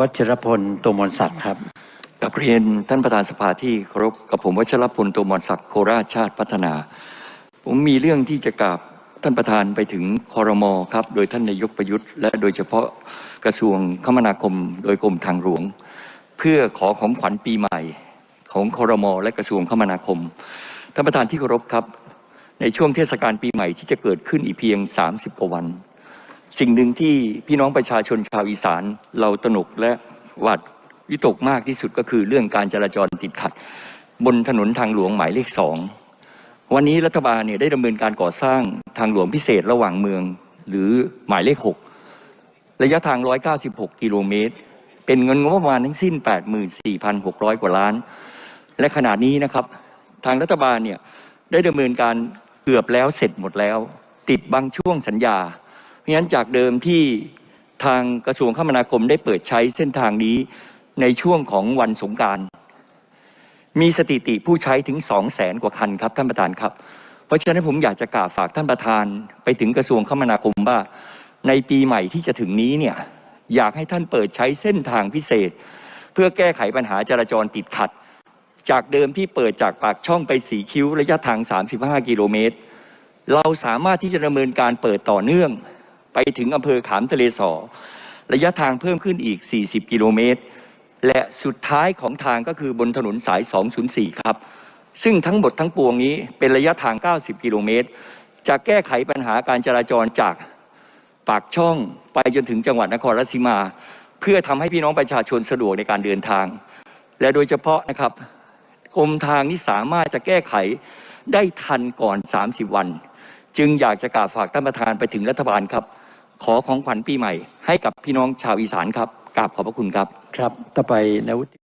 วัชรพลตัวมนศักดิ์ครับกับเรียนท่านประธานสภาที่เคารพกับผมวัชรพลตัวมรศักดิ์โคราชชาติพัฒนา ผมมีเรื่องที่จะกราบท่านประธานไปถึงคอรมอครับ โดยท่านนายกประยุทธ์และโดยเฉพาะกระทรวงคมนาคม โดยกรมทางหลวง เพื่อขอของขวัญปีใหม่ของคอรมอและกระทรวงคมนาคมท่านประธานที่เคารพครับ ในช่วงเทศกาลปีใหม่ที่จะเกิดขึ้นอีกเพียง 30 กว่าวัน สิ่งหนึ่งที่พี่น้องประชาชนชาวอีสานเราตระหนกและหวาดวิตกมากที่สุดก็คือเรื่องการจราจรติดขัด บนถนนทางหลวงหมายเลขสองวันนี้รัฐบาลเนี่ยได้ดำเนินการก่อสร้างทางหลวงพิเศษระหว่างเมือง หรือหมายเลขหกระยะทาง 196 กิโลเมตร เป็นเงินงบประมาณทั้งสิ้น 84,600 กว่าล้าน และขณะนี้นะครับ ทางรัฐบาลเนี่ยได้ดำเนินการเกือบแล้วเสร็จหมดแล้ว ติดบางช่วงสัญญา เพราะฉะนั้นจากเดิมที่ทางกระทรวงคมนาคมได้เปิดใช้เส้นทางนี้ในช่วงของวันสงการ มีสถิติผู้ใช้ถึง2 0 0แสนกว่าคันครับท่านประธานครับ เพราะฉะนั้นผมอยากจะกล่าวฝากท่านประธานไปถึงกระทรวงคมนาคมว่า ในปีใหม่ที่จะถึงนี้เนี่ยอยากให้ท่านเปิดใช้เส้นทางพิเศษ เพื่อแก้ไขปัญหาจราจรติดขัด จากเดิมที่เปิดจากปากช่องไปสีคิ้วระยะทาง 35 กิโลเมตร เราสามารถที่จะดำเนินการเปิดต่อเนื่อง ไปถึงอำเภอขามทะเลสอ ระยะทางเพิ่มขึ้นอีก 40 กิโลเมตร และสุดท้ายของทางก็คือบนถนนสาย 204 ครับ ซึ่งทั้งหมดทั้งปวงนี้เป็นระยะทาง 90 กิโลเมตร จะแก้ไขปัญหาการจราจรจากปากช่องไปจนถึงจังหวัดนครราชสีมา เพื่อทำให้พี่น้องประชาชนสะดวกในการเดินทาง และโดยเฉพาะนะครับกรมทางนี้สามารถจะแก้ไขได้ทันก่อน 30 วัน จึงอยากจะกล่าวฝากท่านประธานไปถึงรัฐบาลครับ ขอของขวัญปีใหม่ให้กับพี่น้องชาวอีสานครับกราบขอบพระคุณครับ ครับ ต่อไปนวุฒิ